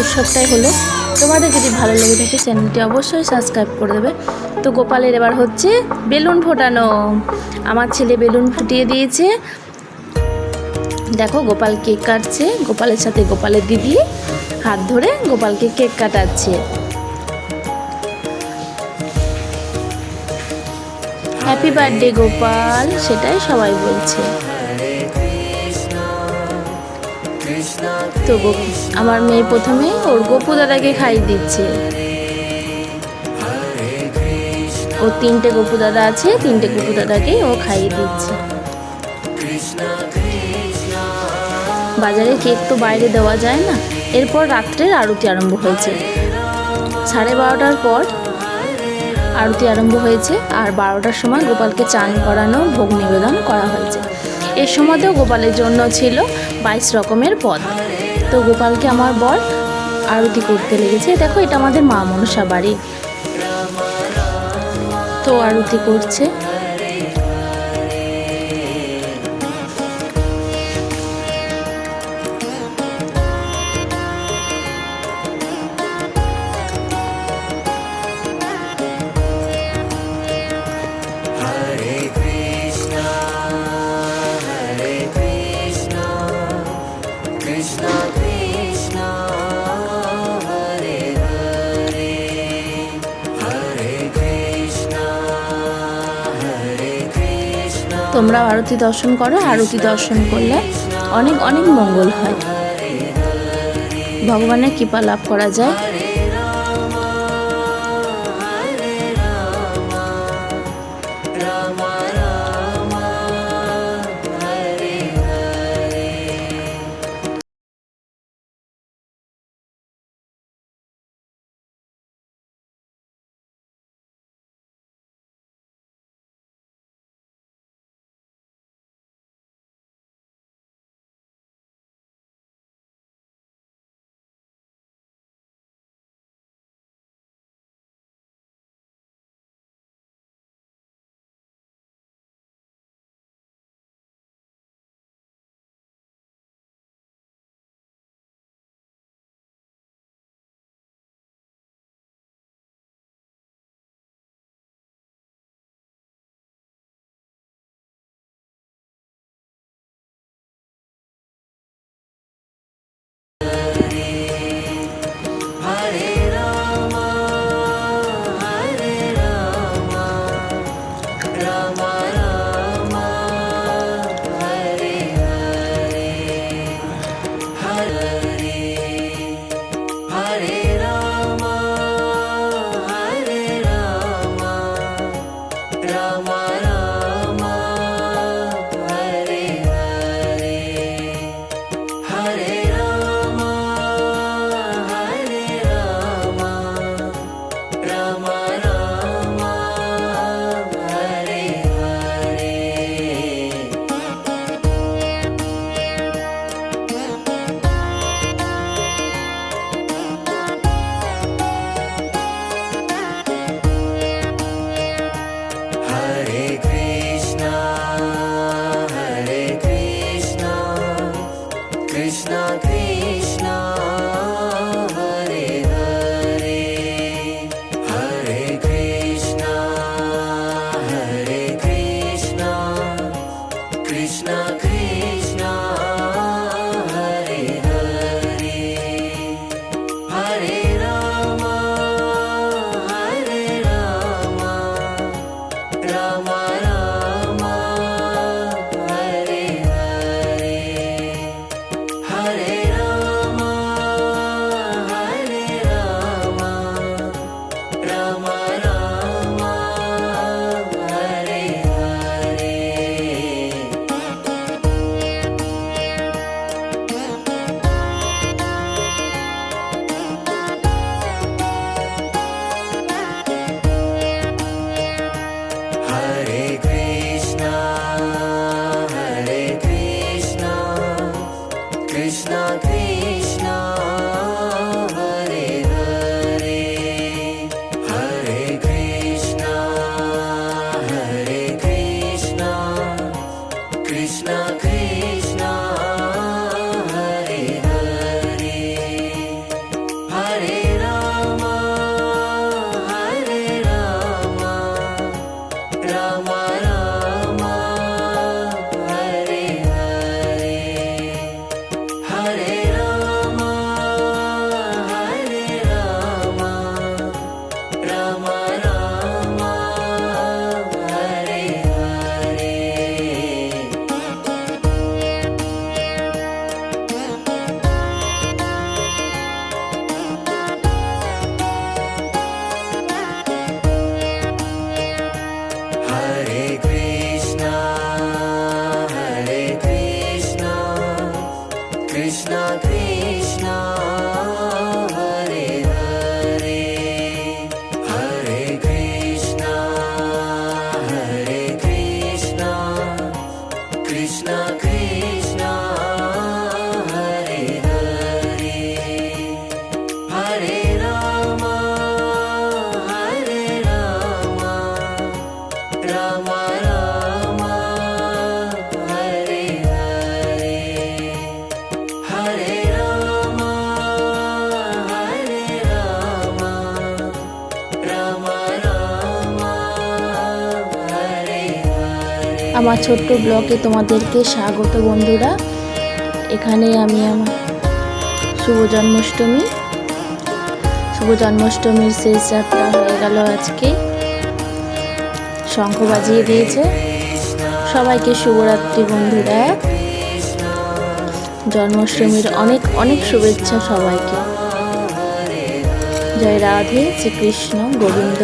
উৎসবটাই হলো। তোমাদের যদি ভালো লেগে থাকে, চ্যানেলটি অবশ্যই সাবস্ক্রাইব করে দেবে। তো গোপালের এবার হচ্ছে বেলুন ফোটানো। আমার ছেলে বেলুন ফুটিয়ে দিয়েছে। দেখো, গোপাল কেক কাটছে। গোপালের সাথে গোপালের দিদি হাত ধরে গোপালকে কেক কাটাচ্ছে। হ্যাপি বার্থডে গোপাল, সেটাই সবাই বলছে। তো আমার মেয়ে প্রথমে ওর গোপু দাদাকে খাইয়ে দিচ্ছে। ও তিনটে গোপু দাদা আছে, তিনটে গোপু দাদাকে ও খাইয়ে দিচ্ছে। বাজারে কেক তো বাইরে দেওয়া যায় না, এরপর রাত্রের আরতি আরম্ভ হয়েছে। সাড়ে বারোটার পর আরতি আরম্ভ হয়েছে, আর বারোটার সময় গোপালকে চান করানো ভোগ নিবেদন করা হয়েছে। এর সময়তেও গোপালের জন্য ছিল বাইশ রকমের পদ। তো গোপালকে আমার বর আরতি করতে লেগেছে। দেখো, এটা আমাদের মা মনসা বাড়ি। তো আরতি করছে। তোমরা আরতি দর্শন করো, আরতি দর্শন করলে অনেক অনেক মঙ্গল হয়। ভগবানের কৃপা লাভ করা যায়। Mara. আমার ছোট্ট ব্লগে তোমাদেরকে স্বাগত বন্ধুরা। এখানে আমি আমার শুভ জন্মাষ্টমী। শুভ জন্মাষ্টমীর শেষ যাত্রা হয়ে গেল আজকে। শঙ্খ বাজিয়ে দিয়েছে। সবাইকে শুভরাত্রি বন্ধুরা। জন্মাষ্টমীর অনেক অনেক শুভেচ্ছা সবাইকে। জয় রাধে শ্রীকৃষ্ণ গোবিন্দ।